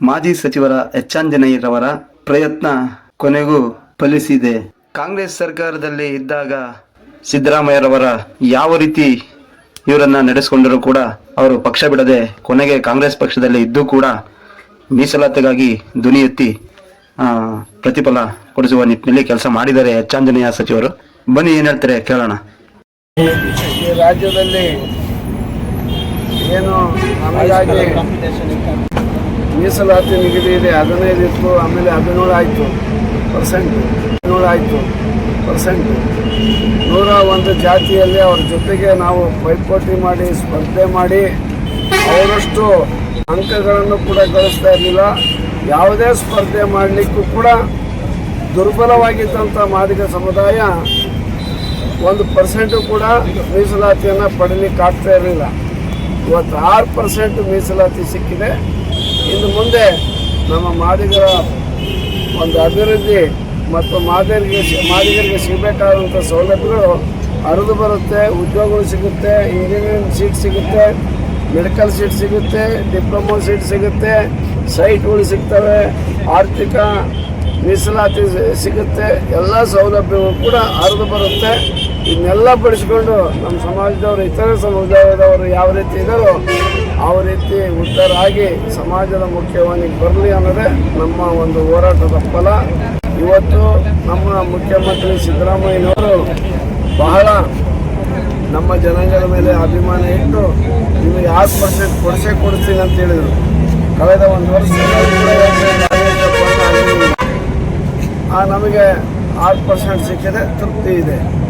ಮಾಜಿ ಸಚಿವರ ಎಚ್ಚಾಂಜನೇಯರವರ ಪ್ರಯತ್ನ ಕೊನೆಗೂ ಫಲಿಸಿದೆ. ಕಾಂಗ್ರೆಸ್ ಸರ್ಕಾರದಲ್ಲಿ ಇದ್ದಾಗ ಸಿದ್ದರಾಮಯ್ಯರವರ ಯಾವ ರೀತಿ ಇವರನ್ನ ನಡೆಸಿಕೊಂಡರೂ ಕೂಡ ಅವರು ಪಕ್ಷ ಬಿಡದೆ ಕೊನೆಗೆ ಕಾಂಗ್ರೆಸ್ ಪಕ್ಷದಲ್ಲಿ ಇದ್ದು ಕೂಡ ಮೀಸಲಾತಿಗಾಗಿ ಧ್ವನಿ ಎತ್ತಿ ಪ್ರತಿಫಲ ಕೊಡಿಸುವ ನಿಟ್ಟಿನಲ್ಲಿ ಕೆಲಸ ಮಾಡಿದ್ದಾರೆ ಎಚ್ಚಾಂಜನೇಯ ಸಚಿವರು. ಬನ್ನಿ ಏನ್ ಹೇಳ್ತಾರೆ ಕೇಳೋಣ. ರಾಜ್ಯದಲ್ಲಿ ಏನು ಮೀಸಲಾತಿ ನಿಗದಿ ಇದೆ ಹದಿನೈದು ಇತ್ತು ಆಮೇಲೆ ಹದಿನೇಳು ಆಯಿತು ಪರ್ಸೆಂಟ್ ಹದಿನೇಳು ಆಯಿತು ಪರ್ಸೆಂಟ್ ನೂರ ಒಂದು ಜಾತಿಯಲ್ಲಿ ಅವ್ರ ಜೊತೆಗೆ ನಾವು ಪೈಪೋಟಿ ಮಾಡಿ, ಸ್ಪರ್ಧೆ ಮಾಡಿ, ಅವರಷ್ಟು ಅಂಕಗಳನ್ನು ಕೂಡ ಗಳಿಸ್ತಾ ಇರಲಿಲ್ಲ. ಯಾವುದೇ ಸ್ಪರ್ಧೆ ಮಾಡಲಿಕ್ಕೂ ಕೂಡ ದುರ್ಬಲವಾಗಿದ್ದಂಥ ಮಾದಿಗ ಸಮುದಾಯ ಒಂದು ಪರ್ಸೆಂಟು ಕೂಡ ಮೀಸಲಾತಿಯನ್ನು ಪಡೀಲಿಕ್ಕೆ ಆಗ್ತಾ ಇರಲಿಲ್ಲ. ಇವತ್ತು ಆರು ಪರ್ಸೆಂಟ್ ಮೀಸಲಾತಿ ಸಿಕ್ಕಿದೆ. ಇನ್ನು ಮುಂದೆ ನಮ್ಮ ಮಾದಿಗರ ಒಂದು ಅಭಿವೃದ್ಧಿ ಮತ್ತು ಮಾದಿಗರಿಗೆ ಮಾದಿಗರಿಗೆ ಸಿಗಬೇಕಾದಂಥ ಸೌಲಭ್ಯಗಳು ಹರಿದು ಬರುತ್ತೆ, ಉದ್ಯೋಗಗಳು ಸಿಗುತ್ತೆ ಇಂಜಿನಿಯರಿಂಗ್ ಸೀಟ್ ಸಿಗುತ್ತೆ ಮೆಡಿಕಲ್ ಸೀಟ್ ಸಿಗುತ್ತೆ ಡಿಪ್ಲೊಮೊ ಸೀಟ್ ಸಿಗುತ್ತೆ ಸೈಟ್ಗಳು ಸಿಗ್ತವೆ, ಆರ್ಥಿಕ ಮೀಸಲಾತಿ ಸಿಗುತ್ತೆ, ಎಲ್ಲ ಸೌಲಭ್ಯಗಳು ಕೂಡ ಹರಿದು ಬರುತ್ತೆ. ಇದನ್ನೆಲ್ಲ ಬಳಸಿಕೊಂಡು ನಮ್ಮ ಸಮಾಜದವರು, ಇತರೆ ಸಮುದಾಯದವರು ಯಾವ ರೀತಿ ಇದ್ದಾರೋ ಆ ರೀತಿ ಉದ್ಧಾರ ಸಮಾಜದ ಮುಖ್ಯವಾಹಿನಿಗೆ ಬರಲಿ ಅನ್ನೋದೇ ನಮ್ಮ ಒಂದು ಹೋರಾಟದ ಫಲ. ಇವತ್ತು ನಮ್ಮ ಮುಖ್ಯಮಂತ್ರಿ ಸಿದ್ದರಾಮಯ್ಯನವರು ಬಹಳ ನಮ್ಮ ಜನಾಂಗದ ಮೇಲೆ ಅಭಿಮಾನ ಇಟ್ಟು ನಿಮಗೆ ಆರು ಪರ್ಸೆಂಟ್ ಕೊಡಿಸೇ ಕೊಡಿಸ್ತೀನಿ ಅಂತ ಹೇಳಿದರು. ಕಳೆದ ಒಂದು ವರ್ಷ ನಮಗೆ ಆರು ಪರ್ಸೆಂಟ್ ಸಿಕ್ಕಿದೆ, ತೃಪ್ತಿ ಇದೆ.